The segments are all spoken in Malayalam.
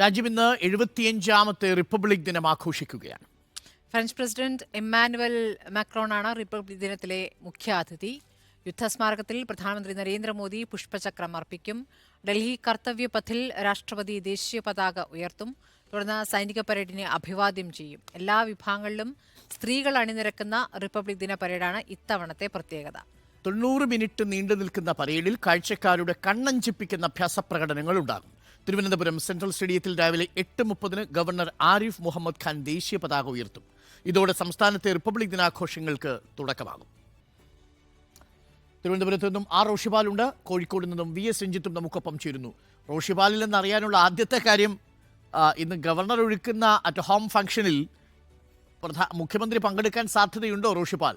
രാജ്യം ഇന്ന് എഴുപത്തിയഞ്ചാമത്തെ റിപ്പബ്ലിക് ദിനം ആഘോഷിക്കുകയാണ്. ഫ്രഞ്ച് പ്രസിഡന്റ് എമ്മാനുവൽ മാക്രോണാണ് റിപ്പബ്ലിക് ദിനത്തിലെ മുഖ്യ മുഖ്യാതിഥി. യുദ്ധസ്മാരകത്തിൽ പ്രധാനമന്ത്രി നരേന്ദ്രമോദി പുഷ്പചക്രം അർപ്പിക്കും. ഡൽഹി കർത്തവ്യ പഥിൽ രാഷ്ട്രപതി ദേശീയ പതാക ഉയർത്തും. തുടർന്ന് സൈനിക പരേഡിനെ അഭിവാദ്യം ചെയ്യും. എല്ലാ വിഭാഗങ്ങളിലും സ്ത്രീകൾ അണിനിരക്കുന്ന റിപ്പബ്ലിക് ദിന പരേഡാണ് ഇത്തവണത്തെ പ്രത്യേകത. തൊണ്ണൂറ് മിനിറ്റ് നീണ്ടു നിൽക്കുന്ന പരേഡിൽ കാഴ്ചക്കാരുടെ കണ്ണഞ്ചിപ്പിക്കുന്ന അഭ്യാസ പ്രകടനങ്ങൾ ഉണ്ടാകും. തിരുവനന്തപുരം സെൻട്രൽ സ്റ്റേഡിയത്തിൽ രാവിലെ എട്ട് മുപ്പതിന് ഗവർണർ ആരിഫ് മുഹമ്മദ് ഖാൻ ദേശീയ പതാക ഉയർത്തും. ഇതോടെ സംസ്ഥാനത്തെ റിപ്പബ്ലിക് ദിനാഘോഷങ്ങൾക്ക് തുടക്കമാകും. തിരുവനന്തപുരത്ത് നിന്നും ആർ റോഷിപാലുണ്ട് കോഴിക്കോട് നിന്നും വി എസ് രഞ്ജിത്തും നമുക്കൊപ്പം ചേരുന്നു. റോഷിപാലിൽ നിന്ന് അറിയാനുള്ള ആദ്യത്തെ കാര്യം ഇന്ന് ഗവർണർ ഒഴുക്കുന്ന അറ്റ് ഹോം ഫംഗ്ഷനിൽ പ്രധാ മുഖ്യമന്ത്രി പങ്കെടുക്കാൻ സാധ്യതയുണ്ടോ റോഷിപാൽ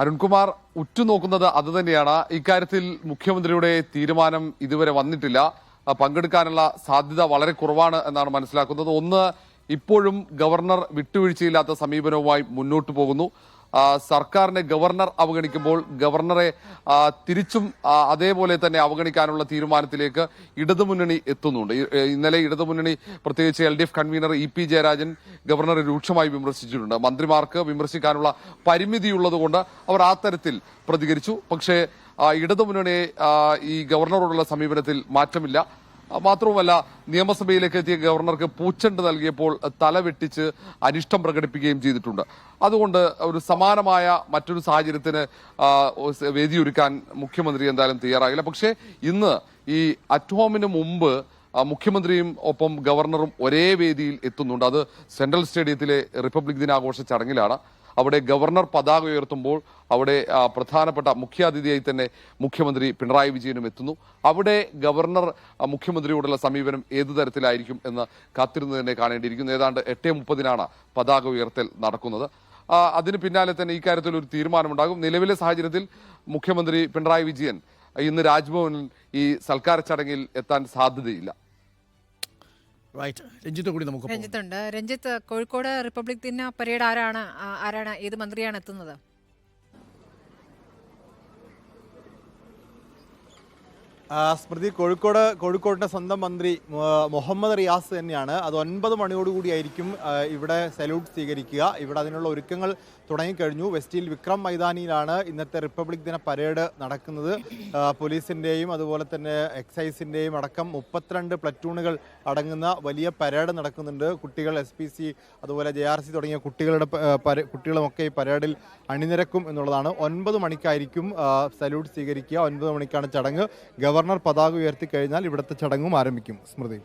അരുൺകുമാർ ഉറ്റുനോക്കുന്നത് അത് തന്നെയാണ് ഇക്കാര്യത്തിൽ മുഖ്യമന്ത്രിയുടെ തീരുമാനം ഇതുവരെ വന്നിട്ടില്ല. പങ്കെടുക്കാനുള്ള സാധ്യത വളരെ കുറവാണ് എന്നാണ് മനസ്സിലാക്കുന്നത്. ഒന്ന് ഇപ്പോഴും ഗവർണർ വിട്ടുവീഴ്ചയില്ലാത്ത സമീപനവുമായി മുന്നോട്ടു പോകുന്നു. സർക്കാരിനെ ഗവർണർ അവഗണിക്കുമ്പോൾ ഗവർണറെ തിരിച്ചും അതേപോലെ തന്നെ അവഗണിക്കാനുള്ള തീരുമാനത്തിലേക്ക് ഇടതുമുന്നണി എത്തുന്നുണ്ട്. ഇന്നലെ ഇടതുമുന്നണി പ്രത്യേകിച്ച് L D F convener E P Jayarajan ഗവർണറെ രൂക്ഷമായി വിമർശിച്ചിട്ടുണ്ട്. മന്ത്രിമാർക്ക് വിമർശിക്കാനുള്ള പരിമിതിയുള്ളതുകൊണ്ട് അവർ ആ തരത്തിൽ പ്രതികരിച്ചു. പക്ഷേ ഇടതുമുന്നണിയെ ഈ ഗവർണറോടുള്ള സമീപനത്തിൽ മാറ്റമില്ല. മാത്രവുമല്ല നിയമസഭയിലേക്ക് എത്തിയ ഗവർണർക്ക് പൂച്ചണ്ട് നൽകിയപ്പോൾ തല വെട്ടിച്ച് അനിഷ്ടം പ്രകടിപ്പിക്കുകയും ചെയ്തിട്ടുണ്ട്. അതുകൊണ്ട് ഒരു സമാനമായ മറ്റൊരു സാഹചര്യത്തിന് വേദിയൊരുക്കാൻ മുഖ്യമന്ത്രി എന്തായാലും തയ്യാറാകില്ല പക്ഷേ ഇന്ന് ഈ അറ്റ്ഹോമിന് മുമ്പ് മുഖ്യമന്ത്രിയും ഒപ്പം ഗവർണറും ഒരേ വേദിയിൽ എത്തുന്നുണ്ട്. അത് സെൻട്രൽ സ്റ്റേഡിയത്തിലെ റിപ്പബ്ലിക് ദിനാഘോഷ ചടങ്ങിലാണ്. അവിടെ ഗവർണർ പതാക ഉയർത്തുമ്പോൾ അവിടെ പ്രധാനപ്പെട്ട മുഖ്യാതിഥിയായി തന്നെ മുഖ്യമന്ത്രി പിണറായി വിജയനും എത്തുന്നു. അവിടെ ഗവർണർ മുഖ്യമന്ത്രിയോടുള്ള സമീപനം ഏതു തരത്തിലായിരിക്കും എന്ന് കാത്തിരുന്ന് തന്നെ കാണേണ്ടിയിരിക്കുന്നു. ഏതാണ്ട് എട്ടേ മുപ്പതിനാണ് പതാക ഉയർത്തൽ നടക്കുന്നത്. അതിന് പിന്നാലെ തന്നെ ഇക്കാര്യത്തിൽ കാര്യത്തിൽ ഒരു തീരുമാനമുണ്ടാകും. നിലവിലെ സാഹചര്യത്തിൽ മുഖ്യമന്ത്രി പിണറായി വിജയൻ ഇന്ന് രാജ്ഭവനിൽ ഈ സൽക്കാര ചടങ്ങിൽ എത്താൻ സാധ്യതയില്ല. റൈറ്റ്. രഞ്ജിത്ത് കൂടി നമുക്ക് രഞ്ജിത്തുണ്ട്. രഞ്ജിത്ത് കോഴിക്കോട് റിപ്പബ്ലിക് ദിന പരേഡ് ആരാണ് ആരാണ് ഏത് മന്ത്രിയാണ് എത്തുന്നത്? സ്മൃതി കോഴിക്കോട് കോഴിക്കോടിന്റെ സ്വന്തം മന്ത്രി മുഹമ്മദ് റിയാസ് തന്നെയാണ്. അത് ഒൻപത് മണിയോടുകൂടിയായിരിക്കും ഇവിടെ സല്യൂട്ട് സ്വീകരിക്കുക. ഇവിടെ അതിനുള്ള ഒരുക്കങ്ങൾ തുടങ്ങിക്കഴിഞ്ഞു. വെസ്റ്റിൽ വിക്രം മൈതാനിയിലാണ് ഇന്നത്തെ റിപ്പബ്ലിക് ദിന പരേഡ് നടക്കുന്നത്. പോലീസിന്റെയും അതുപോലെ തന്നെ എക്സൈസിന്റെയും അടക്കം മുപ്പത്തിരണ്ട് പ്ലറ്റൂണുകൾ അടങ്ങുന്ന വലിയ പരേഡ് നടക്കുന്നുണ്ട്. കുട്ടികൾ എസ് പി സി അതുപോലെ ജെ ആർ സി തുടങ്ങിയ കുട്ടികളുടെ കുട്ടികളുമൊക്കെ ഈ പരേഡിൽ അണിനിരക്കും എന്നുള്ളതാണ്. ഒൻപത് മണിക്കായിരിക്കും സല്യൂട്ട് സ്വീകരിക്കുക. ഒൻപത് മണിക്കാണ് ചടങ്ങ്. ഗവർണർ പതാക ഉയർത്തിക്കഴിഞ്ഞാൽ ഇവിടുത്തെ ചടങ്ങും ആരംഭിക്കും. സ്മൃതി.